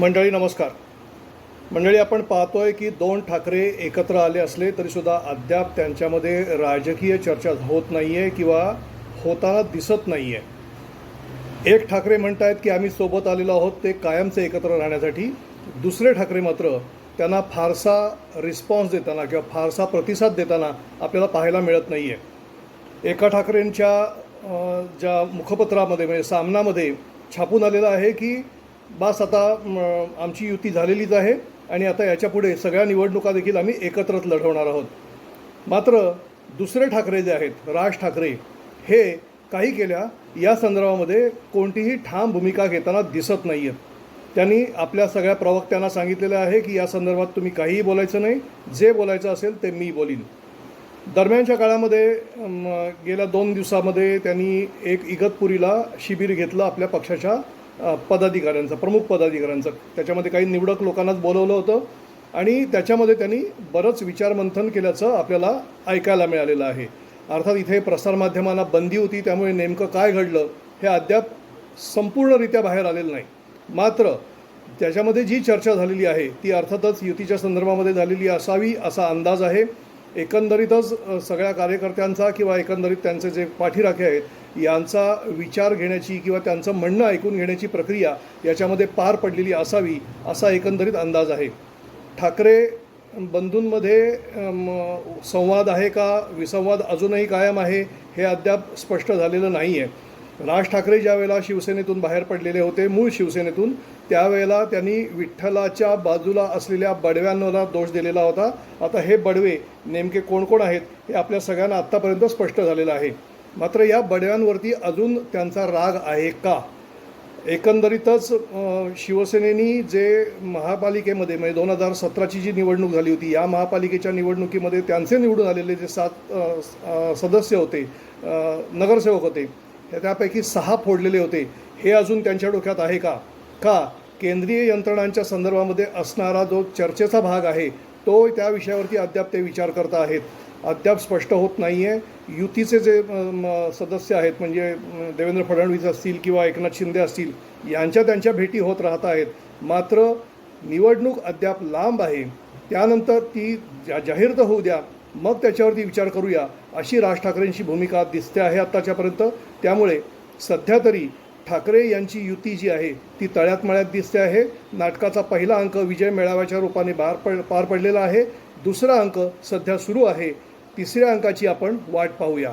मंडळी नमस्कार. मंडळी आपण पाहतोय की दोन ठाकरे एकत्र आले असले तरीसुद्धा अद्याप त्यांच्यामध्ये राजकीय चर्चा होत नाही आहे किंवा होताना दिसत नाही आहे एक ठाकरे म्हणत आहेत की आम्ही सोबत आलेलो आहोत ते कायमचे एकत्र राहण्यासाठी. दुसरे ठाकरे मात्र त्यांना फारसा रिस्पॉन्स देताना किंवा फारसा प्रतिसाद देताना आपल्याला पाहायला मिळत नाही आहे एका ठाकरेंच्या ज्या मुखपत्रामध्ये म्हणजे सामनामध्ये छापून आलेलं आहे की बास आता आमची युती झालेलीच आहे आणि आता याच्यापुढे सगळ्या निवडणुका देखील आम्ही एकत्रच लढवणार आहोत. मात्र दुसरे ठाकरे जे आहेत राज ठाकरे हे काही केल्या या संदर्भामध्ये कोणतीही ठाम भूमिका घेताना दिसत नाही आहेत त्यांनी आपल्या सगळ्या प्रवक्त्यांना सांगितलेलं आहे की या संदर्भात तुम्ही काहीही बोलायचं नाही जे बोलायचं असेल ते मी बोलीन. दरम्यानच्या काळामध्ये गेल्या दोन दिवसामध्ये त्यांनी एक इगतपुरीला शिबिर घेतलं आपल्या पक्षाच्या पदाधिकाऱ्यांचं प्रमुख पदाधिकाऱ्यांचं. त्याच्यामध्ये काही निवडक लोकांनाच बोलवलं होतं आणि त्याच्यामध्ये त्यांनी बरंच विचारमंथन केल्याचं आपल्याला ऐकायला मिळालेलं आहे. अर्थात इथे प्रसारमाध्यमांना बंदी होती त्यामुळे नेमकं काय घडलं हे अद्याप संपूर्णरित्या बाहेर आलेलं नाही. मात्र त्याच्यामध्ये जी चर्चा झालेली आहे ती अर्थातच युतीच्या संदर्भामध्ये झालेली असावी असा अंदाज आहे. एकंदरीतच सगळ्या कार्यकर्त्यांचा किंवा एकंदरीत त्यांचे जे पाठीराखे आहेत यांचा विचार घेण्याची किंवा त्यांचं म्हणणं ऐकून घेण्याची प्रक्रिया याच्यामध्ये पार पडलेली असावी असा एकंदरीत अंदाज आहे. ठाकरे बंधूंमध्ये संवाद आहे का? विसंवाद अजूनही कायम आहे हे अद्याप स्पष्ट झालेलं नाही आहे राज ठाकरे ज्या वेळेला शिवसेनेतून बाहेर पडलेले होते मूळ शिवसेनेतून त्यावेळेला त्यांनी विठ्ठलाच्या बाजूला असलेल्या बडव्यांना दोष दिलेला होता. आता हे बडवे नेमके कोण कोण आहेत हे आपल्या सगळ्यांना आत्तापर्यंत स्पष्ट झालेलं आहे. मात्र या बडव्यांवरती अजून त्यांचा राग आहे का? एकंदरीतच शिवसेनेनी जे महापालिकेमध्ये म्हणजे दोन हजार सतराची जी निवडणूक झाली होती या महापालिकेच्या निवडणुकीमध्ये त्यांचे निवडून आलेले जे सात सदस्य होते नगरसेवक होते त्यापैकी सहा फोडलेले होते. हे अजून त्यांच्या डोक्यात आहे का? का? केंद्रीय यंत्रणांच्या संदर्भामध्ये असणारा जो चर्चेचा भाग आहे तो त्या विषयावरती अद्याप ते विचार करत आहेत. अद्याप स्पष्ट होत नाही आहे युतीचे जे सदस्य आहेत म्हणजे देवेंद्र फडणवीस असतील किंवा एकनाथ शिंदे असतील यांच्या त्यांच्या भेटी होत राहत आहेत. मात्र निवडणूक अद्याप लांब आहे. त्यानंतर ती जा जाहीर तर होऊ द्या मग त्याच्यावरती विचार करूया. अशी राज ठाकरेंची भूमिका दिसते आहे आत्ताच्यापर्यंत. त्यामुळे सध्या तरी ठाकरे यांची युती जी आहे ती तळ्यात मळ्यात दिसते आहे. नाटकाचा पहिला अंक विजय मेळाव्याच्या रूपाने बाहेर पड पार पडलेला आहे. दुसरा अंक सध्या सुरू आहे. तिसऱ्या अंकाची आपण वाट पाहूया.